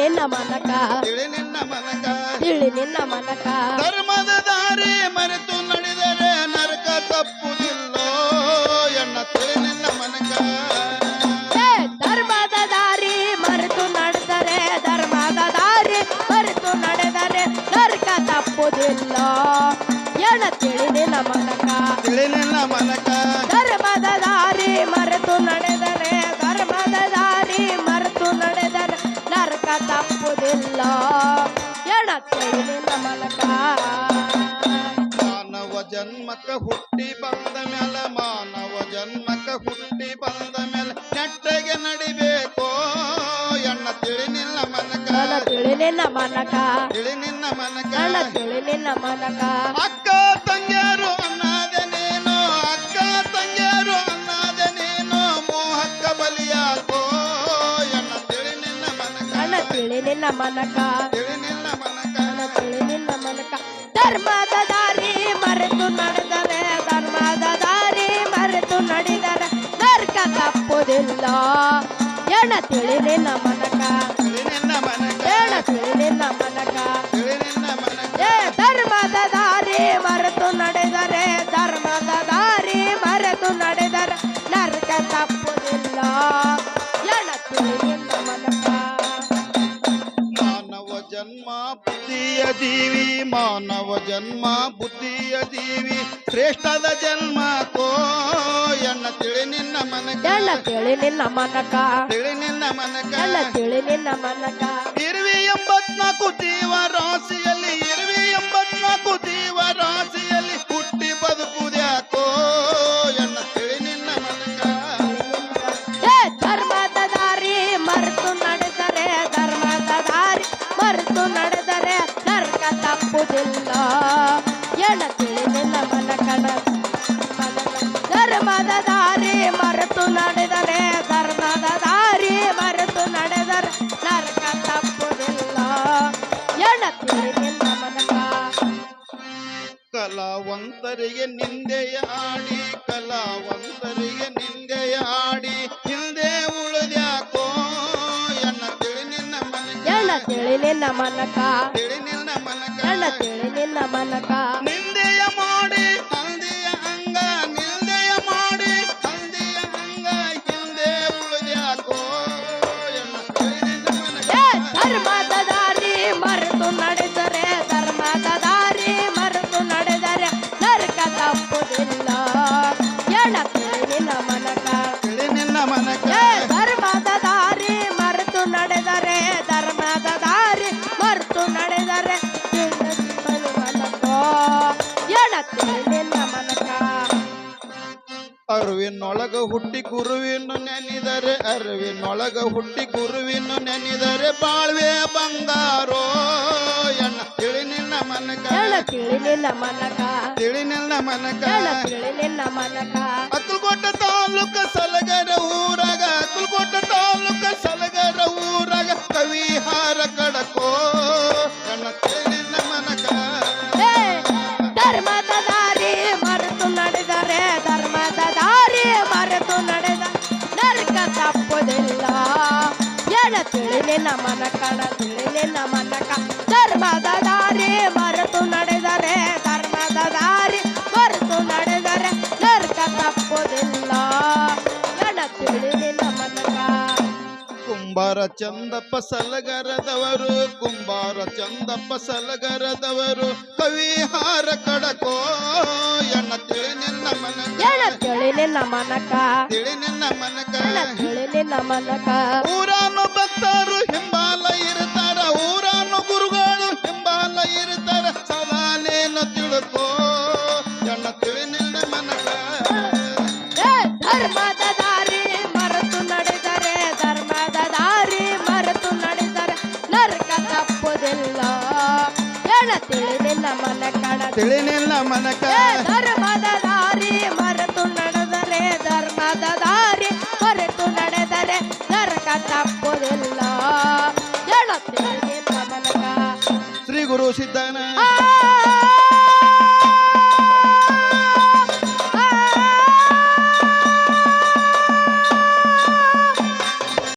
ನಿನ್ನ ಮನಕ. ತಿಳಿ ನಿನ್ನ ಮನಕ. ತಿಳಿ ನಿನ್ನ ಮನಕ. ಧರ್ಮದ ದಾರಿ ಮರೆತು ನಡೆದರೆ ನರಕ ತಪ್ಪುದಿಲ್ಲೋ ಎಣ್ಣ ತಿಳಿ ನಿನ್ನ ಮನಕ ಧರ್ಮದ ದಾರಿ ಮರೆತು ನಡೆದರೆ ಧರ್ಮದ ದಾರಿ ಮರೆತು ನಡೆದರೆ ನರ್ಕ ತಪ್ಪುದಿಲ್ಲ ಎಣ ತಿಳಿ ನಿನ್ನ ಮನಕ. ತಿಳಿ ನಿನ್ನ ಮನಕ. ಮಾನವ ಜನ್ಮಕ ಹುಟ್ಟಿ ಬಂದ ಮೇಲೆ ನೆಟ್ಟಗೆ ನಡಿಬೇಕು? ಎಣ್ಣ ತಿಳಿ ನಿನ್ನ ಮನಕ. ತಿಳಿ ನಿನ್ನ ಮನಕ. ತಿಳಿ ನಿನ್ನ ಮನಕ. ತಿಳಿ ನಿನ್ನ ಮನಕ. ಅಕ್ಕ ತಂಗಿಯರು ಅನ್ನದೆ ನೀನು. ಅಕ್ಕ ತಂಗಿಯರು ಅನ್ನದೆ ನೀನು. ಮೋಹಕ್ಕ ಬಲಿಯಾಕೋ? ಎಣ್ಣ ತಿಳಿ ನಿನ್ನ ಮನಕ. ತಿಳಿ ನಿನ್ನ ಮನಕ. ತಿಳಿ ನಿನ್ನ ಮನಕ. ತಿಳಿ ನಿನ್ನ ಮನಕ. ಧರ್ಮದ ದಾರಿ ಮರೆತು ಮರೆತು ನಡೆದರೆ ನರ್ಕ ತಪ್ಪುದಿಲ್ಲ ಎಣ ತಿಳಿ ನಿನ್ನ ಮನಕ. ಎಣ ತಿಳಿ ನಿನ್ನ ಮನಕ. ಜನ್ಮ ಬುದ್ಧಿಯ ಜೀವಿ ಮಾನವ ಜನ್ಮ ಬುದ್ಧಿಯ ಜೀವಿ. ಶ್ರೇಷ್ಠದ ಜನ್ಮ ಕೋ ಎನ್ನ ತಿಳಿ ನಿನ್ನ ಮನಕ. ಎಣ್ಣ ತಿಳಿ ನಿನ್ನ ಮನಕ. ತಿಳಿ ನಿನ್ನ ಮನಕ. ಎಣ್ಣ ತಿಳಿ ನಿನ್ನ ಮನಕ. ಇರುವಿ ಎಂಬತ್ನಾಲ್ಕು ಜೀವ ರಾಶಿಯಲ್ಲಿ ಇರುವಿ ಎಂಬತ್ನಾಲ್ಕು ದಾರಿ ಮರೆತು ನಡೆದರೆ ನರಕ ತಪ್ಪುದಿಲ್ಲ ಎಣ ತಿಳಿ ನಿನ್ನ ಮನಕಣ ಧರ್ಮದ ದಾರಿ ಮರೆತು ನಡೆದರೆ ಧರ್ಮದ ದಾರಿ ಮರೆತು ನಡೆದರೆ ನರಕ ತಪ್ಪುದಿಲ್ಲ ಎಣ ತಿಳಿ ನಿನ್ನ ಮನಕ ಕಲಾವಂತರಿಗೆ ನಿಂದೆಯ ಆಡಿ ಕಲಾವಂತರಿಗೆ ನಿಂದೆಯ ಆಡಿ ಮನಕ. ಎಣ ತಿಳಿ ನಿನ್ನ ಮನಕ. ತಿಳಿ ನಿನ್ನ ಮನಕ ಎಣ ಮನಕ. ಅರುವಿನೊಳಗ ಹುಟ್ಟಿ ಗುರುವಿನ ನೆನೆದರೆ ಅರುವಿನೊಳಗ ಹುಟ್ಟಿ ಗುರುವಿನ ನೆನೆದರೆ ಬಾಳ್ವೆ ಬಂದಾರೋ ಎಣ್ಣ ತಿಳಿನಿಲ್ಲ ನಿನ್ನ ಮನಕ. ತಿಳಿನಿಲ್ಲ ಮನಕ. ತಿಳಿನಿಲ್ಲ ನಿನ್ನ ಮನಕ. ತಿಳಿನಿಲ್ಲ ಮನಕ. ಅಕ್ಕಲ್ಕೋಟ ತಾಲೂಕ ಎಣ ನಮನ ಕಣ ಮನಕಣ ನಮನ ಮನಕ ಧರ್ಮದ ದಾರಿ ಮರೆತು ನಡೆದರೆ, ಧರ್ಮದ ದಾರಿ ಮರೆತು ನಡೆದರೆ ನರಕ ತಪ್ಪುದಿಲ್ಲ. ಎಣ ತಿಳಿ ನಿನ್ನ ಮನಕ ಕುಂಬಾರ ಚಂದಪ್ಪ ಸಲಗರದವರು, ಕುಂಬಾರ ಚಂದಪ್ಪ ಸಲಗರದವರು, ಕವಿಹಾರ ಕಡಕೋ ತಿಳಿ ನಿನ್ನ ಮನಕ ತಿಳಿ ನಿನ್ನ ಮನಕ ಎಣ ತಿಳಿ ನಿನ್ನ ಮನಕ ಊರಾನು ಭಕ್ತರು ಹಿಂಬಾಲ ಇರ್ತಾರ. ಊರಾನು ಗುರುಗಳು ಹಿಂಬಾಲ ಇರ್ತಾರ. ಸದಾನೇನು ತಿಳ್ಕೋ? ಎಣ್ಣ ತಿಳಿ ನಿನ್ನ ಮನಕ ಧರ್ಮದ ದಾರಿ ಮರೆತು ನಡೆದರೆ ಧರ್ಮದ ದಾರಿ ಮರೆತು ನಡೆದರೆ ನರಕ ತಪ್ಪುದಿಲ್ಲ. ಎಣ ತಿಳಿ ನಿನ್ನ ಮನ ತಿಳಿ ನಿನ್ನ ಮನಕ ಏ, ಧರ್ಮದ ಘೋಷಿದ್ದಾನೆ